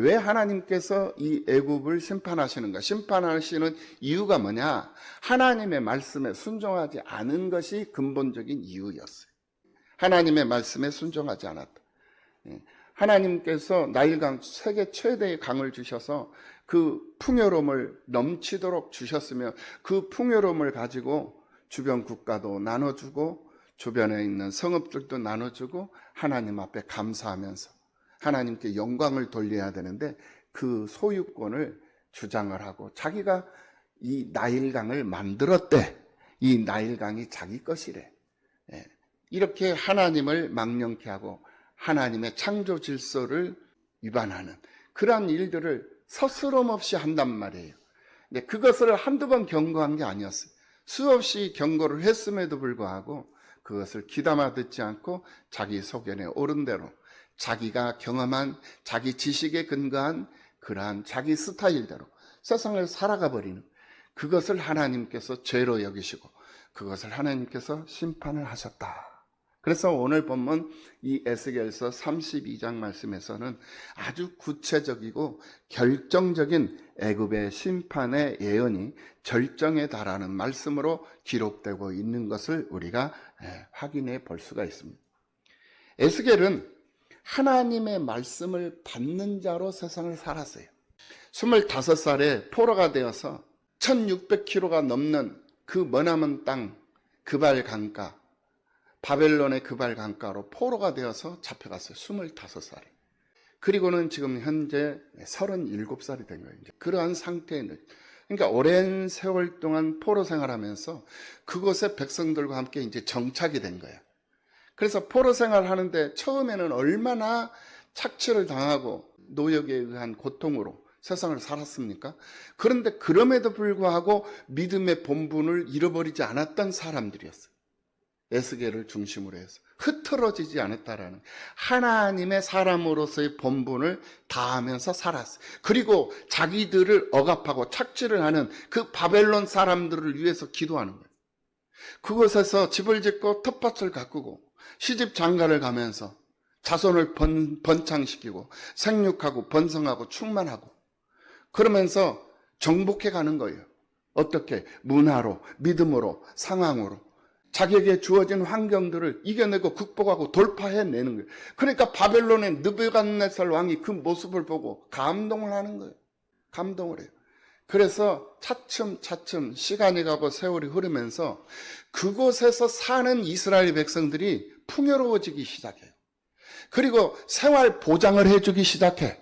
왜 하나님께서 이 애굽을 심판하시는가? 심판하시는 이유가 뭐냐? 하나님의 말씀에 순종하지 않은 것이 근본적인 이유였어요. 하나님의 말씀에 순종하지 않았다. 예. 하나님께서 나일강 세계 최대의 강을 주셔서 그 풍요로움을 넘치도록 주셨으며 그 풍요로움을 가지고 주변 국가도 나눠주고 주변에 있는 성읍들도 나눠주고 하나님 앞에 감사하면서 하나님께 영광을 돌려야 되는데 그 소유권을 주장을 하고 자기가 이 나일강을 만들었대. 이 나일강이 자기 것이래. 예. 이렇게 하나님을 망령케 하고 하나님의 창조 질서를 위반하는 그러한 일들을 서스럼 없이 한단 말이에요. 근데 그것을 한두 번 경고한 게 아니었어요. 수없이 경고를 했음에도 불구하고 그것을 귀담아 듣지 않고 자기 소견에 옳은 대로 자기가 경험한 자기 지식에 근거한 그러한 자기 스타일대로 세상을 살아가 버리는 그것을 하나님께서 죄로 여기시고 그것을 하나님께서 심판을 하셨다. 그래서 오늘 본문 이 에스겔서 32장 말씀에서는 아주 구체적이고 결정적인 애굽의 심판의 예언이 절정에 달하는 말씀으로 기록되고 있는 것을 우리가 예, 확인해 볼 수가 있습니다. 에스겔은 하나님의 말씀을 받는 자로 세상을 살았어요. 25살에 포로가 되어서 1600km가 넘는 그 머나먼 땅 그발 강가 바벨론의 그발 강가로 포로가 되어서 잡혀갔어요. 25살에. 그리고는 지금 현재 37살이 된 거예요. 그러한 상태는 그러니까 오랜 세월 동안 포로 생활하면서 그곳의 백성들과 함께 이제 정착이 된 거예요. 그래서 포로 생활하는데 처음에는 얼마나 착취를 당하고 노역에 의한 고통으로 세상을 살았습니까? 그런데 그럼에도 불구하고 믿음의 본분을 잃어버리지 않았던 사람들이었어요. 에스겔을 중심으로 해서 흐트러지지 않았다라는 하나님의 사람으로서의 본분을 다하면서 살았어요. 그리고 자기들을 억압하고 착취를 하는 그 바벨론 사람들을 위해서 기도하는 거예요. 그곳에서 집을 짓고 텃밭을 가꾸고 시집 장가를 가면서 자손을 번, 번창시키고 생육하고 번성하고 충만하고 그러면서 정복해 가는 거예요. 어떻게? 문화로, 믿음으로, 상황으로. 자기에게 주어진 환경들을 이겨내고 극복하고 돌파해내는 거예요. 그러니까 바벨론의 느부갓네살 왕이 그 모습을 보고 감동을 하는 거예요. 감동을 해요. 그래서 차츰 차츰 시간이 가고 세월이 흐르면서 그곳에서 사는 이스라엘 백성들이 풍요로워지기 시작해요. 그리고 생활 보장을 해주기 시작해.